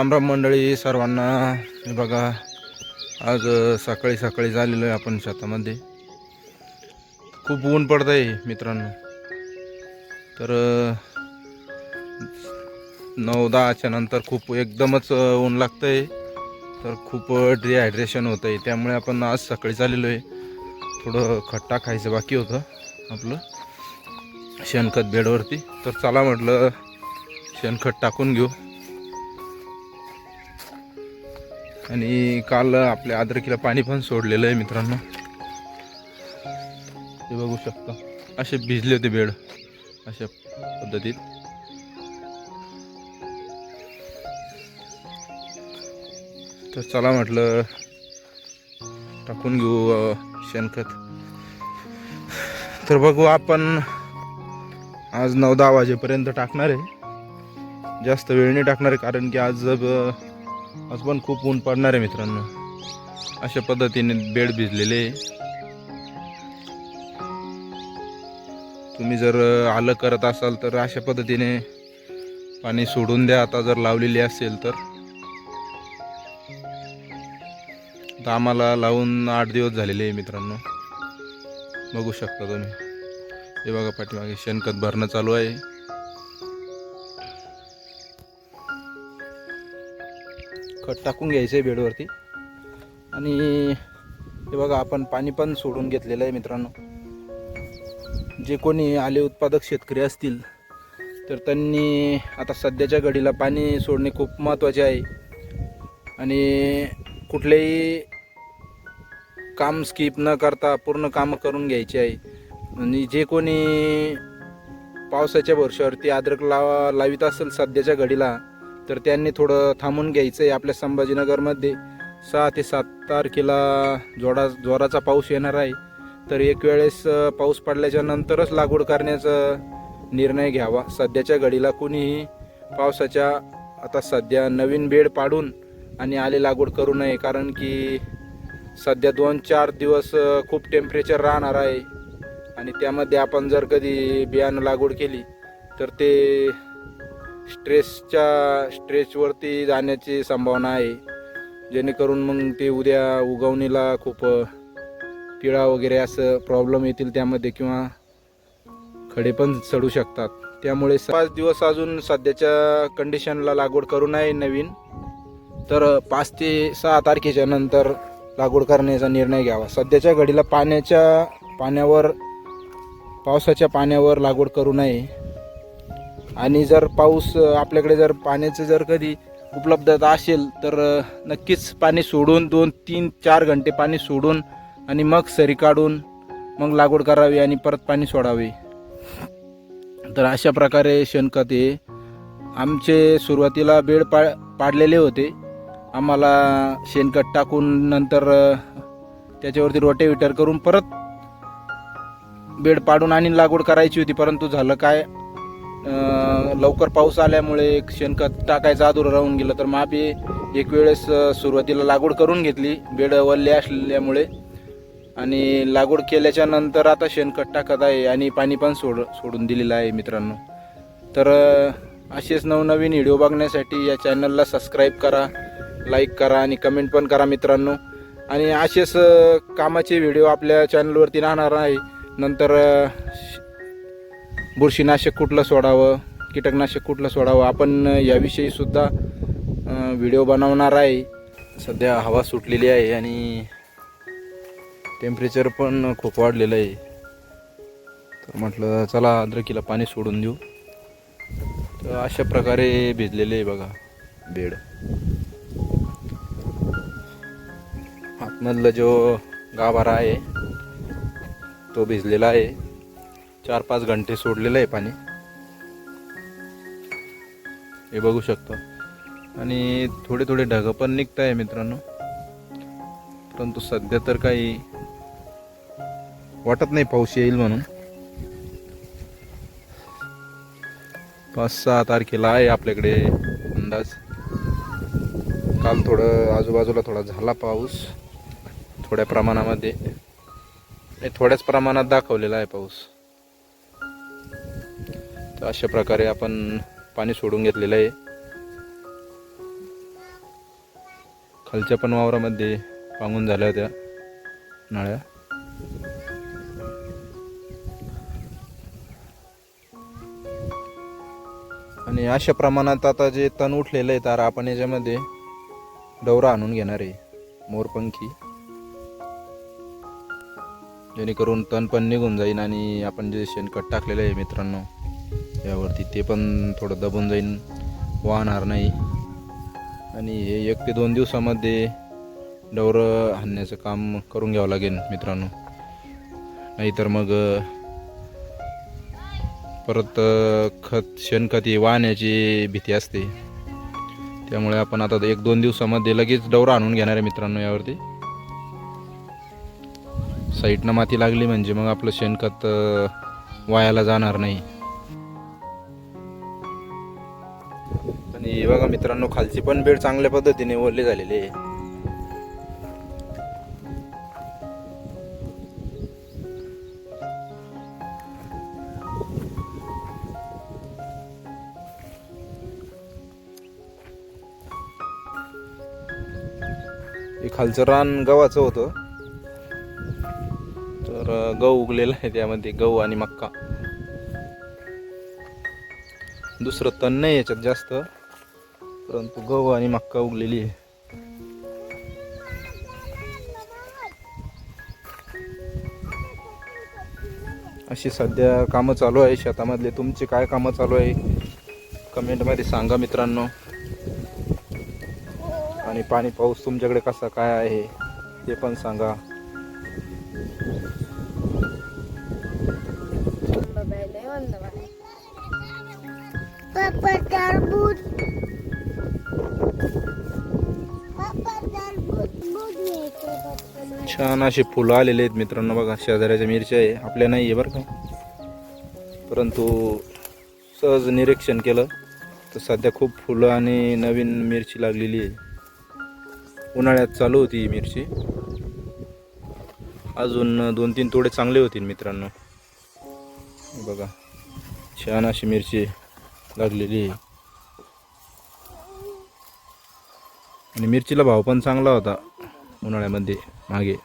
रामराम मंडळी सर्वांना. हे बघा आज सकाळी सकाळी झालेलो आहे आपण शेतामध्ये. खूप ऊन पडत आहे मित्रांनो. तर नऊ दहाच्या नंतर खूप एकदमच ऊन लागतं आहे तर खूप डिहायड्रेशन होतं आहे त्यामुळे आपण आज सकाळी झालेलो आहे. थोडं खट्टा खायचं बाकी होतं आपलं. शेणखत बेडवरती. तर चला म्हटलं शेणखत टाकून घेऊ. आणि काल आपल्या अद्रकीला पाणी पण सोडलेलं आहे मित्रांनो. हे बघू शकता. असे भिजले होते बेड. अशा पद्धतीत. तर चला म्हटलं टाकून घेऊ शेणखत. तर बघू आपण आज नऊ दहा वाजेपर्यंत टाकणार आहे. जास्त वेळ नाही टाकणार आहे कारण की आज अ, आज पण खूप ऊन पडणार आहे मित्रांनो. अशा पद्धतीने बेड भिजलेले आहे. तुम्ही जर आलं करत असाल तर अशा पद्धतीने पाणी सोडून द्या. आता जर लावलेली असेल तर. आता आम्हाला लावून आठ दिवस झालेले आहे मित्रांनो. बघू शकता तुम्ही. हे बघा पाठीमागे शेणखत भरणं चालू आहे. खत टाकून घ्यायचं आहे बेडवरती. आणि हे बघा आपण पाणी पण सोडून घेतलेलं आहे मित्रांनो. जे कोणी आले उत्पादक शेतकरी असतील तर त्यांनी आता सध्याच्या घडीला पाणी सोडणे खूप महत्त्वाचे आहे. आणि कुठलेही काम स्किप न करता पूर्ण कामं करून घ्यायचे आहे. आणि जे कोणी पावसाच्या भरशावरती अद्रक लावा लावित असेल सध्याच्या घडीला तर त्यांनी थोडं थांबून घ्यायचं आहे आपल्या संभाजीनगरमध्ये. सहा ते सात तारखेला जोडा जोराचा पाऊस येणार आहे. तर एक वेळेस पाऊस पडल्याच्या नंतरच लागवड करण्याचा निर्णय घ्यावा. सध्याच्या घडीला कुणीही पावसाच्या आता सध्या नवीन बेड पाडून आणि आले लागवड करू नये कारण की सध्या दोन चार दिवस खूप टेम्परेचर राहणार आहे. आणि त्यामध्ये आपण जर कधी बियाणं लागवड केली तर ते स्ट्रेसच्या स्ट्रेचवरती जाण्याची संभावना आहे. जेणेकरून मग ते उद्या उगवणीला खूप अ, पिळा वगैरे असं प्रॉब्लेम येतील त्यामध्ये किंवा खडे पण चढू शकतात. त्यामुळे पाच दिवस अजून सध्याच्या कंडिशनला लागवड करू नये नवीन. तर पाच ते सहा तारखेच्या नंतर लागवड करण्याचा निर्णय घ्यावा. सध्याच्या घडीला पाण्याच्या पाण्यावर पावसाच्या पाण्यावर लागवड करू नये. आणि जर पाऊस आपल्याकडे जर पाण्याचं जर कधी उपलब्धता असेल तर नक्कीच पाणी सोडून दोन तीन चार घंटे पाणी सोडून आणि मग सरी काढून मग लागवड करावी आणि परत पाणी सोडावे. तर अशा प्रकारे शेणखत हे आमचे सुरुवातीला बेड पा पाडलेले होते. आम्हाला शेणखत टाकून नंतर त्याच्यावरती रोटेविटर करून परत बेड पाडून आणि लागवड करायची होती परंतु झालं काय? लवकर पाऊस आल्यामुळे शेणखत टाकायचं अधुरं राहून गेलं तर मग एक वेळेस सुरुवातीला लागवड करून घेतली. बेड वल्ले असल्यामुळे. आणि लागवड केल्याच्यानंतर आता शेणखत टाकत आहे आणि पाणी पण सोड सोडून दिलेलं आहे मित्रांनो. तर असेच नवनवीन व्हिडिओ बघण्यासाठी या चॅनलला सबस्क्राईब करा लाईक करा आणि कमेंट पण करा मित्रांनो. आणि असेच कामाचे व्हिडिओ आपल्या चॅनलवरती राहणार आहे. नंतर बुरशीनाशक कुठलं सोडावं कीटकनाशक कुठलं सोडावं आपण याविषयी सुद्धा व्हिडिओ बनवणार आहे. सध्या हवा सुटलेली आहे आणि टेम्परेचर पण खूप वाढलेलं आहे. तर म्हटलं चला अद्रकीला पाणी सोडून देऊ. तर अशा प्रकारे भिजलेले आहे बघा बेड. आतमधला जो गाभारा आहे तो भिजलेला आहे. चार पाच घंटे सोडलेलं आहे पाणी. हे बघू शकतो. आणि थोडे थोडे ढगं पण निघत आहे मित्रांनो. परंतु सध्या तर काही वाटत नाही पाऊस येईल म्हणून. पाच सहा तारखेला आहे आपल्याकडे अंदाज. काल थोडं आजूबाजूला थोडा झाला पाऊस. थोड्या प्रमाणामध्ये. थोड्याच प्रमाणात दाखवलेला आहे पाऊस. तर अशा प्रकारे आपण पाणी सोडून घेतलेलं आहे. खालच्या पण वावरामध्ये पांगून झाल्या होत्या नळ्या. आणि अशा प्रमाणात आता जे तण उठलेलं आहे तर आपण याच्यामध्ये डवरा आणून घेणार आहे मोरपंखी. जेणेकरून तण पण निघून जाईन आणि आपण जे शेणखत टाकलेलं आहे मित्रांनो यावरती. ते पण थोडं दबून जाईन. वाहणार नाही. आणि हे एक ते दोन दिवसामध्ये डवरं हाणण्याचं काम करून घ्यावं लागेल मित्रांनो. नाहीतर मग परत खत शेणखत हे वाहण्याची भीती असते. त्यामुळे आपण आता एक दोन दिवसामध्ये लगेच डवरा आणून घेणार आहे मित्रांनो यावरती. साईडनं माती लागली म्हणजे मग आपलं शेणखत वायाला जाणार नाही. आणि बघा मित्रांनो खालची पण बेड चांगल्या पद्धतीने ओरली झालेली आहे. खालचं रान गव्हाचं होतं. तर गहू उगलेला आहे त्यामध्ये गहू आणि मक्का. दुसरं तण नाही याच्यात जास्त. परंतु गहू आणि मक्का उगलेली आहे. अशी सध्या कामं चालू आहे शेतामधले. तुमचे काय कामं चालू आहे? कमेंटमध्ये सांगा मित्रांनो. आणि पाणी पाऊस तुमच्याकडे कसा काय आहे ते पण सांगा. छान असे फुलं आलेले आहेत मित्रांनो. बघा शेजाऱ्याच्या मिरच्या आहे. आपल्या नाही आहे बरं का. परंतु सहज निरीक्षण केलं तर सध्या खूप फुलं आणि नवीन मिरची लागलेली आहे. उन्हाळ्यात चालू होती ही मिरची. अजून दोन तीन तोडे चांगले होतील मित्रांनो. बघा छान अशी मिरची लागलेली आहे. आणि मिरचीला भाव पण चांगला होता उन्हाळ्यामध्ये मागे.